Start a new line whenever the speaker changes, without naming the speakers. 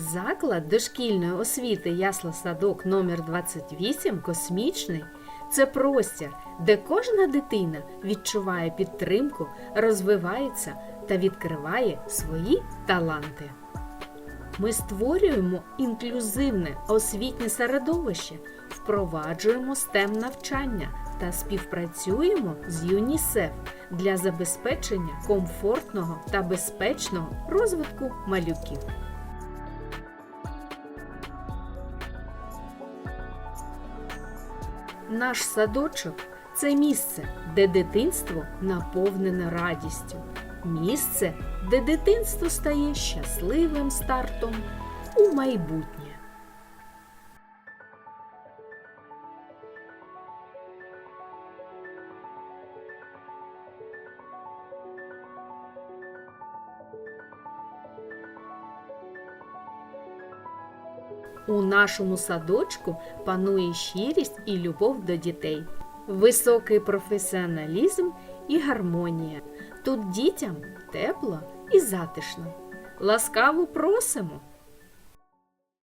Заклад дошкільної освіти Ясла Садок номер 28 Космічний це простір, де кожна дитина відчуває підтримку, розвивається та відкриває свої таланти. Ми створюємо інклюзивне освітнє середовище, впроваджуємо STEM навчання та співпрацюємо з ЮНІСЕФ для забезпечення комфортного та безпечного розвитку малюків. Наш садочок це місце, де дитинство наповнене радістю. Місце, де дитинство стає щасливим стартом у майбутнє. У нашому садочку панує щирість і любов до дітей, високий професіоналізм і гармонія. Тут дітям тепло і затишно. Ласкаво просимо!